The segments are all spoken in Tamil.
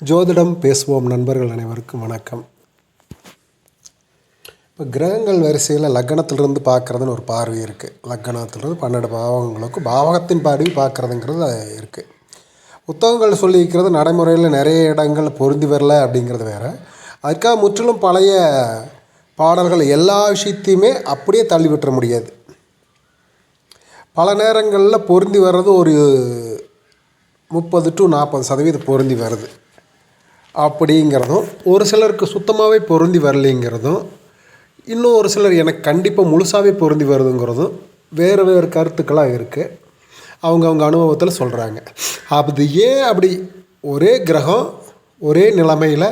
ஜோதிடம் பேசுவோம் நண்பர்கள் அனைவருக்கும் வணக்கம். இப்போ கிரகங்கள் வரிசையில் லக்னத்திலிருந்து பார்க்குறதுன்னு ஒரு பார்வை இருக்குது லக்னத்திலிருந்து பன்னெண்டு பாவங்களுக்கு பாவகத்தின் பார்வை பார்க்குறதுங்கிறது இருக்குது புத்தகங்கள் சொல்லியிருக்கிறது நடைமுறையில் நிறைய இடங்கள் பொருந்தி வரல அப்படிங்கிறது வேறு. அதுக்காக முற்றிலும் பழைய பாடல்கள் எல்லா விஷயத்தையுமே அப்படியே தள்ளி விட்டுற முடியாது. பல நேரங்களில் பொருந்தி வர்றது ஒரு முப்பது டு நாற்பது சதவீதம் பொருந்தி வருது. அப்படிங்கிறதும் ஒரு சிலருக்கு சுத்தமாகவே பொருந்தி வரலைங்கிறதும் இன்னும் ஒரு சிலர் எனக்கு கண்டிப்பாக முழுசாகவே பொருந்தி வருதுங்கிறதும் வேறு வேறு கருத்துக்களாக இருக்குது அவங்கவுங்க அனுபவத்தில் சொல்கிறாங்க அது ஏன் அப்படி ஒரே கிரகம் ஒரே நிலைமையில்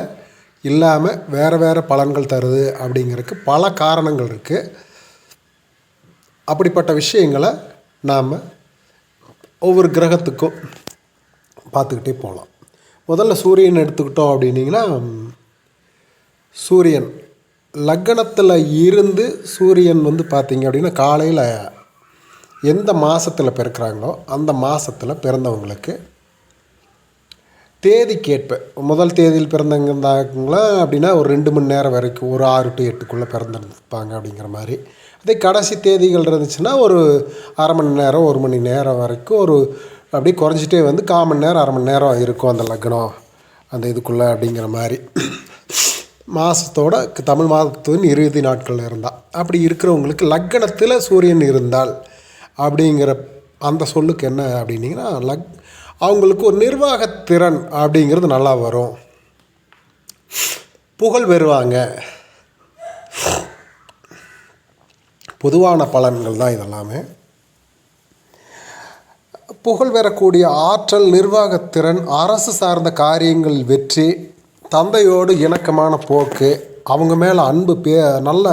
இல்லாமல் வேறு வேறு பலன்கள் தருது அப்படிங்கிறதுக்கு பல காரணங்கள் இருக்குது அப்படிப்பட்ட விஷயங்களை நாம் ஒவ்வொரு கிரகத்துக்கும் பார்த்துக்கிட்டே போகலாம் முதல்ல சூரியன் எடுத்துக்கிட்டோம் அப்படின்னிங்கன்னா சூரியன். லக்னத்தில் இருந்து சூரியன் வந்து பார்த்திங்க அப்படின்னா காலையில் எந்த மாதத்தில் பிறக்கிறாங்களோ அந்த மாதத்தில் பிறந்தவங்களுக்கு தேதிக்கேற்ப முதல் தேதியில் பிறந்தவங்க இருந்தாங்களா அப்படின்னா ஒரு ரெண்டு மணி நேரம் வரைக்கும் ஒரு ஆறு டு எட்டுக்குள்ளே பிறந்திருப்பாங்க அப்படிங்கிற மாதிரி. அதே கடைசி தேதிகள் இருந்துச்சுன்னா ஒரு அரை மணி நேரம் ஒரு மணி நேரம் வரைக்கும் ஒரு அப்படியே குறைஞ்சிட்டே வந்து கால் மணி நேரம் அரை மணி நேரம் இருக்கும் அந்த லக்னம் அந்த இதுக்குள்ளே அப்படிங்கிற மாதிரி. மாதத்தோட தமிழ் மாதத்தின் இறுதி நாட்கள் இருந்தால் அப்படி இருக்கிறவங்களுக்கு லக்னத்தில் சூரியன் இருந்தால் அப்படிங்கிற அந்த சொல்லுக்கு என்ன அப்படின்னீங்கன்னா லக் அவங்களுக்கு ஒரு நிர்வாகத்திறன் அப்படிங்கிறது நல்லா வரும். புகழ் பெறுவாங்க. பொதுவான பலன்கள் தான் இதெல்லாமே. புகழ் பெறக்கூடிய ஆற்றல் நிர்வாகத்திறன் அரசு சார்ந்த காரியங்கள் வெற்றி தந்தையோடு இணக்கமான போக்கு அவங்க மேலே அன்பு பே நல்ல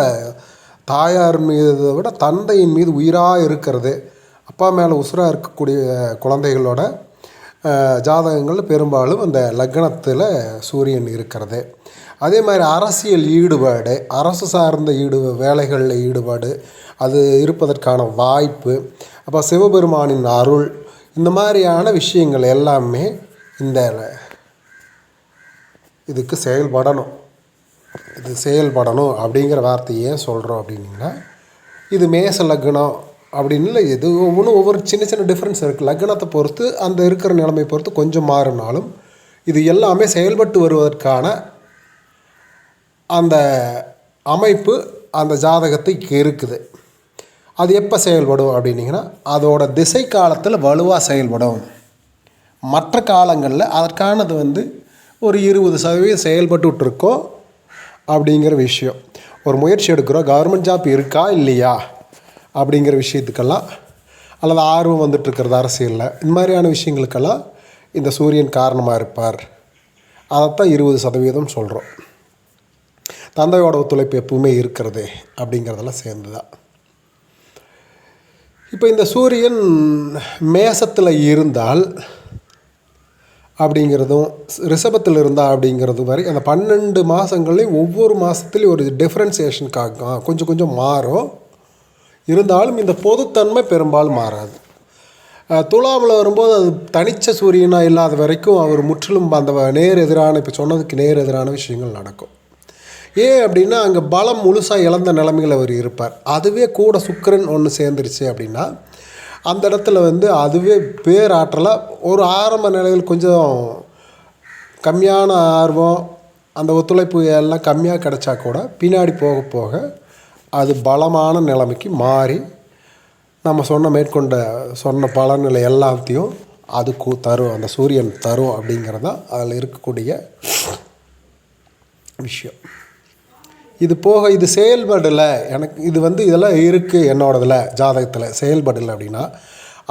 தாயார் மீதை விட தந்தையின் மீது உயிராக இருக்கிறது. அப்பா மேலே உசுராக இருக்கக்கூடிய குழந்தைகளோட ஜாதகங்கள் பெரும்பாலும் அந்த லக்னத்தில் சூரியன் இருக்கிறது. அதே மாதிரி அரசியல் ஈடுபாடு அரசு சார்ந்த ஈடு வேலைகளில் ஈடுபாடு அது இருப்பதற்கான வாய்ப்பு. அப்போ சிவபெருமானின் அருள் இந்த மாதிரியான விஷயங்கள் எல்லாமே இந்த இதுக்கு செயல்படணும். இது செயல்படணும் அப்படிங்கிற வார்த்தையை ஏன் சொல்கிறோம் அப்படின்னா இது மேச லக்னம் அப்படின்னு இல்லை இது ஒவ்வொன்றும் ஒவ்வொரு சின்ன சின்ன டிஃப்ரென்ஸ் இருக்குது லக்னத்தை பொறுத்து அந்த இருக்கிற நிலைமை பொறுத்து கொஞ்சம் மாறினாலும் இது எல்லாமே செயல்பட்டு வருவதற்கான அந்த அமைப்பு அந்த ஜாதகத்துக்கு இருக்குது அது எப்போ செயல்படும் அப்படின்னிங்கன்னா அதோட திசை காலத்தில் வலுவாக செயல்படும். மற்ற காலங்களில் அதற்கானது வந்து ஒரு இருபது சதவீதம் செயல்பட்டுருக்கோம் அப்படிங்கிற விஷயம். ஒரு முயற்சி எடுக்கிறோம் கவர்மெண்ட் ஜாப் இருக்கா இல்லையா அப்படிங்கிற விஷயத்துக்கெல்லாம் அல்லது ஆர்வம் வந்துட்டுருக்கிறது அரசியலில் இந்த மாதிரியான விஷயங்களுக்கெல்லாம் இந்த சூரியன் காரணமாக இருப்பார். அதைத்தான் இருபது சதவீதம் சொல்கிறோம் தந்தையோட ஒத்துழைப்பு எப்பவுமே இருக்கிறது அப்படிங்கிறதெல்லாம் சேர்ந்து தான் இப்போ இந்த சூரியன் மேசத்தில் இருந்தால் அப்படிங்கிறதும் ரிஷபத்தில் இருந்தால் அப்படிங்கிறது வரை அந்த பன்னெண்டு மாதங்கள்லேயும் ஒவ்வொரு மாதத்துலேயும் ஒரு டிஃப்ரென்சியேஷன் காக்கும் கொஞ்சம் கொஞ்சம் மாறும். இருந்தாலும் இந்த பொதுத்தன்மை பெரும்பாலும் மாறாது. துலாமில் வரும்போது அது தனிச்ச சூரியனாக இல்லாத வரைக்கும் அவர் முற்றிலும் அந்த நேர் எதிரான இப்போ சொன்னதுக்கு நேர் எதிரான விஷயங்கள் நடக்கும். ஏன் அப்படின்னா அங்கே பலம் முழுசாக இழந்த நிலைமையில் அவர் இருப்பார். அதுவே கூட சுக்கரன் ஒன்று சேர்ந்துருச்சு அப்படின்னா அந்த இடத்துல வந்து அதுவே பேராற்றலாக ஒரு ஆரம்ப நிலையில் கொஞ்சம் கம்மியான ஆர்வம் அந்த ஒத்துழைப்பு எல்லாம் கம்மியாக கிடச்சா கூட பின்னாடி போக போக அது பலமான நிலைமைக்கு மாறி நம்ம சொன்ன மேற்கொண்ட சொன்ன பலன்களை எல்லாத்தையும் அதுக்கு தரும் அந்த சூரியன் தரும் அப்படிங்கிறது தான் அதில் இருக்கக்கூடிய விஷயம். இது போக இது செயல்படலை. எனக்கு இது வந்து இதெல்லாம் இருக்குது என்னோடதில் ஜாதகத்தில். செயல்படலை அப்படின்னா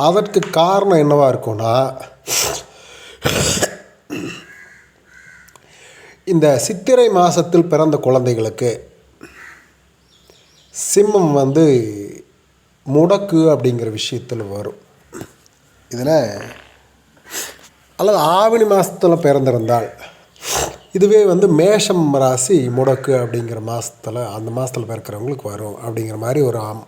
அதற்கு காரணம் என்னவாக இருக்கும்னா இந்த சித்திரை மாதத்தில் பிறந்த குழந்தைகளுக்கு சிம்மம் வந்து முடக்கு அப்படிங்கிற விஷயத்தில் வரும். இதில் அல்லது ஆவணி மாதத்தில் பிறந்திருந்தால் இதுவே வந்து மேஷம் ராசி முடக்கு அப்படிங்கிற மாதத்தில் அந்த மாதத்தில் பிறக்கிறவங்களுக்கு வரும் அப்படிங்கிற மாதிரி ஒரு ஆம்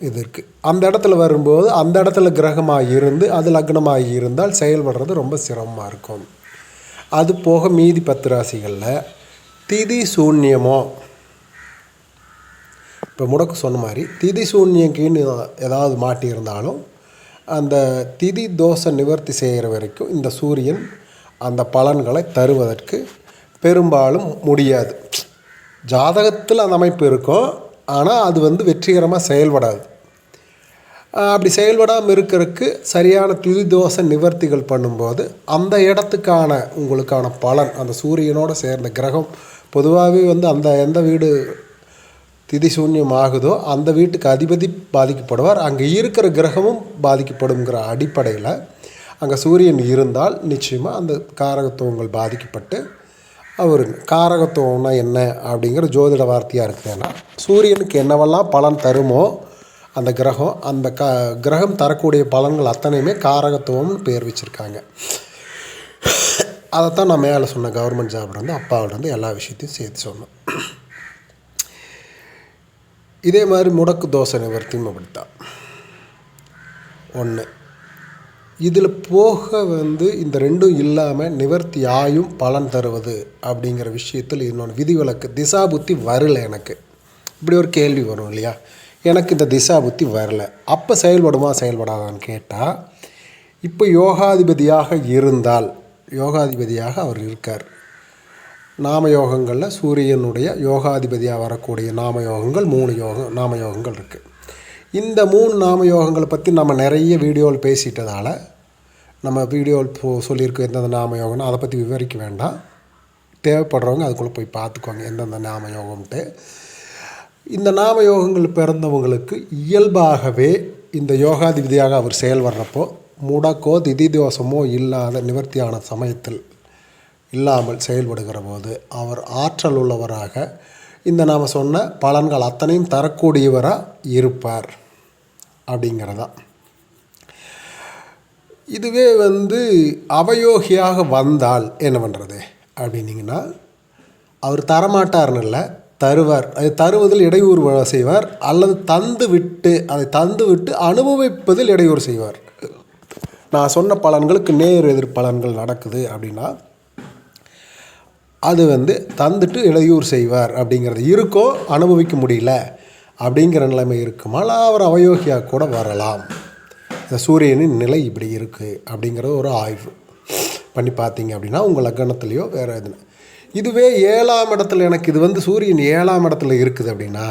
இது இருக்குது அந்த இடத்துல வரும்போது அந்த இடத்துல கிரகமாக இருந்து அது லக்னமாக இருந்தால் செயல்படுறது ரொம்ப சிரமமாக இருக்கும். அது போக மீதி பத்து ராசிகளில் திதி சூன்யமோ இப்போ முடக்கு சொன்ன மாதிரி திதி சூன்யங்கின்னு ஏதாவது மாட்டியிருந்தாலும் அந்த திதி தோஷ நிவர்த்தி செய்கிற வரைக்கும் இந்த சூரியன் அந்த பலன்களை தருவதற்கு பெரும்பாலும் முடியாது. ஜாதகத்தில் அந்த அமைப்பு இருக்கும். ஆனால் அது வந்து வெற்றிகரமாக செயல்படாது. அப்படி செயல்படாமல் இருக்கிறதுக்கு சரியான துதி தோஷ நிவர்த்திகள் பண்ணும்போது அந்த இடத்துக்கான உங்களுக்கான பலன் அந்த சூரியனோடு சேர்ந்த கிரகம் பொதுவாகவே வந்து அந்த எந்த வீடு திதி சூன்யம் ஆகுதோ அந்த வீட்டுக்கு அதிபதி பாதிக்கப்படுவார். அங்கே இருக்கிற கிரகமும் பாதிக்கப்படுங்கிற அடிப்படையில் அங்கே சூரியன் இருந்தால் நிச்சயமாக அந்த காரகத்துவங்கள் பாதிக்கப்பட்டு அவர் காரகத்துவம்னா என்ன அப்படிங்கிற ஜோதிட வார்த்தையாக இருக்குதுன்னா சூரியனுக்கு என்னவெல்லாம் பலன் தருமோ அந்த கிரகம் அந்த க கிரகம் தரக்கூடிய பலன்கள் அத்தனையுமே காரகத்துவம்னு பேர் வச்சுருக்காங்க. அதைத்தான் நான் மேலே சொன்ன கவர்மெண்ட் ஜாப்லேருந்து அப்பாவிலேருந்து எல்லா விஷயத்தையும் சேர்த்து சொன்னேன். இதே மாதிரி முடக்கு தோசை நிவர்த்தியும் அப்படித்தான். ஒன்று இதில் போக வந்து இந்த ரெண்டும் இல்லாமல் நிவர்த்தி ஆயும் பலன் தருவது அப்படிங்கிற விஷயத்தில் இன்னொன்று விதிவிலக்கு. திசா புத்தி வரல எனக்கு. இப்படி ஒரு கேள்வி வரும் இல்லையா? எனக்கு இந்த திசா புத்தி வரல. அப்போ செயல்படுமா? செயல்படாதான்னு கேட்டால் இப்போ யோகாதிபதியாக இருந்தால் யோகாதிபதியாக அவர் இருக்கார். நாம யோகங்களில் சூரியனுடைய யோகாதிபதியாக வரக்கூடிய நாம யோகங்கள் மூணு யோகம் நாம யோகங்கள் இருக்குது இந்த மூணு நாம யோகங்களை பற்றி நம்ம நிறைய வீடியோவில் பேசிட்டதால் நம்ம வீடியோவில் போ சொல்லியிருக்கோம் எந்தெந்த நாம யோகம்னு அதை பற்றி விவரிக்க வேண்டாம். தேவைப்படுறவங்க அதுக்குள்ளே போய் பார்த்துக்கோங்க எந்தெந்த நாம யோகம்ன்ட்டு இந்த நாம யோகங்கள் பிறந்தவங்களுக்கு இயல்பாகவே இந்த யோகாதிபதியாக அவர் செயல்படுறப்போ முடக்கோ திதி தோஷமோ இல்லாத நிவர்த்தியான சமயத்தில் இல்லாமல் செயல்படுகிற போது அவர் ஆற்றல் உள்ளவராக இந்த நாம் சொன்ன பலன்கள் அத்தனையும் தரக்கூடியவராக இருப்பார். அப்படிங்கிறதா. இதுவே வந்து அவயோகியாக வந்தால் என்ன பண்ணுறது அப்படின்னிங்கன்னா அவர் தரமாட்டார்னு இல்லை தருவார். அது தருவதில் இடையூறு செய்வார் அல்லது தந்து விட்டு அதை தந்து விட்டு அனுபவிப்பதில் இடையூறு செய்வார். நான் சொன்ன பலன்களுக்கு நேர் எதிர் பலன்கள் நடக்குது அப்படின்னா அது வந்து தந்துட்டு இடையூறு செய்வார் அப்படிங்கிறது இருக்கோ அனுபவிக்க முடியல அப்படிங்கிற நிலைமை இருக்குமா? அவர் அவயோகியாக கூட வரலாம். இந்த சூரியனின் நிலை இப்படி இருக்குது அப்படிங்கிறது ஒரு ஆய்வு பண்ணி பார்த்தீங்க அப்படின்னா உங்கள் லக்னத்துலேயோ வேறு எதுனா இதுவே ஏழாம் இடத்துல எனக்கு இது வந்து சூரியன் ஏழாம் இடத்துல இருக்குது அப்படின்னா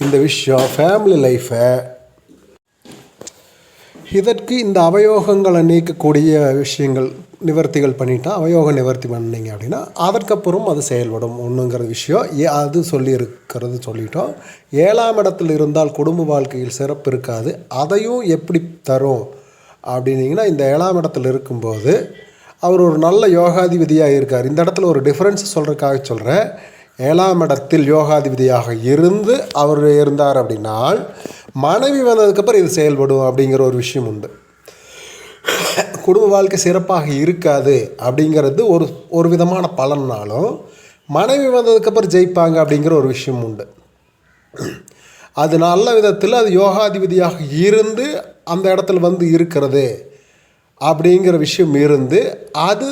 இந்த விஷயம் ஃபேமிலி லைஃப்பை இதற்கு இந்த அவயோகங்களை நீக்கக்கூடிய விஷயங்கள் நிவர்த்திகள் பண்ணிட்டா அவயோக நிவர்த்தி பண்ணீங்க அப்படின்னா அதற்கப்புறம் அது செயல்படும். ஒன்றுங்கிற விஷயம் ஏ அது சொல்லியிருக்கிறது சொல்லிட்டோம். ஏழாம் இடத்தில் இருந்தால் குடும்ப வாழ்க்கையில் சிறப்பு இருக்காது. அதையும் எப்படி தரும் அப்படின்னீங்கன்னா இந்த ஏழாம் இடத்தில் இருக்கும்போது அவர் ஒரு நல்ல யோகாதிபதியாக இருக்கார். இந்த இடத்துல ஒரு டிஃப்ரென்ஸ் சொல்கிறதுக்காக சொல்கிறேன் ஏழாம் இடத்தில் யோகாதிபதியாக இருந்து அவர் இருந்தார் அப்படின்னால் மனைவி வந்ததுக்கப்புறம் இது செயல்படும் அப்படிங்கிற ஒரு விஷயம் உண்டு. குடும்ப வாழ்க்கை சிறப்பாக இருக்காது அப்படிங்கிறது ஒரு ஒரு விதமான பலன்னாலும் மனைவி வந்ததுக்கப்புறம் ஜெயிப்பாங்க அப்படிங்கிற ஒரு விஷயம் உண்டு. அது நல்ல விதத்தில் அது யோகாதிபதியாக இருந்து அந்த இடத்துல வந்து இருக்கிறது அப்படிங்கிற விஷயம் இருந்து அது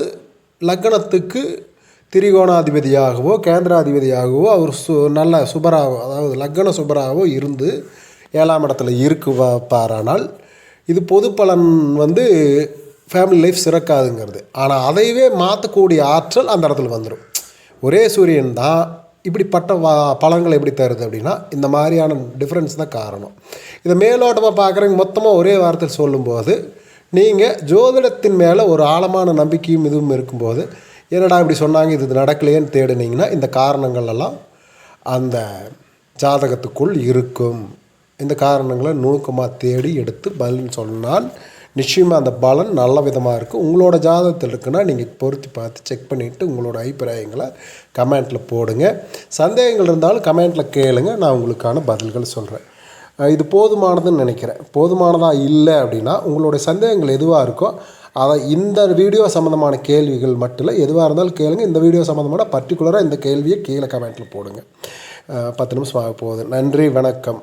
லக்னத்துக்கு திரிகோணாதிபதியாகவோ கேந்திராதிபதியாகவோ அவர் சு நல்ல சுபராகவோ அதாவது லக்ன சுபராகவோ இருந்து ஏழாம் இடத்துல இருக்குவாரானால் இது பொது பலன் வந்து ஃபேமிலி லைஃப் சிறக்காதுங்கிறது. ஆனால் அதையவே மாற்றக்கூடிய ஆற்றல் அந்த இடத்துல வந்துடும் ஒரே சூரியன் தான் இப்படிப்பட்ட வா பலன்களை எப்படி தருது அப்படின்னா இந்த மாதிரியான டிஃப்ரென்ஸ் தான் காரணம். இதை மேலோட்டமாக பார்க்குறவங்க மொத்தமாக ஒரே வாரத்தில் சொல்லும்போது நீங்கள் ஜோதிடத்தின் மேலே ஒரு ஆழமான நம்பிக்கையும் இதுவும் இருக்கும்போது என்னடா இப்படி சொன்னாங்க இது நடக்கலையேன்னு தேடினீங்கன்னா இந்த காரணங்கள் எல்லாம் அந்த ஜாதகத்துக்குள் இருக்கும். இந்த காரணங்களை நுணுக்கமாக தேடி எடுத்து பதில் சொன்னால் நிச்சயமாக அந்த பலன் நல்ல விதமாக இருக்கும் உங்களோட ஜாதகத்தில் இருக்குன்னா நீங்கள் பொருத்தி பார்த்து செக் பண்ணிவிட்டு உங்களோட அபிப்பிராயங்களை கமெண்ட்டில் போடுங்க. சந்தேகங்கள் இருந்தாலும் கமெண்ட்டில் கேளுங்க. நான் உங்களுக்கான பதில்கள் சொல்கிறேன் இது போதுமானதுன்னு நினைக்கிறேன். போதுமானதாக இல்லை அப்படின்னா உங்களுடைய சந்தேகங்கள் எதுவாக இருக்கோ அதை இந்த வீடியோ சம்மந்தமான கேள்விகள் மட்டும் இல்லை எதுவாக இருந்தாலும் கேளுங்க. இந்த வீடியோ சம்மந்தமான பர்டிகுலராக இந்த கேள்வியை கீழே கமெண்ட்டில் போடுங்க. பத்து நிமிஷம் ஆக போகுது. நன்றி வணக்கம்.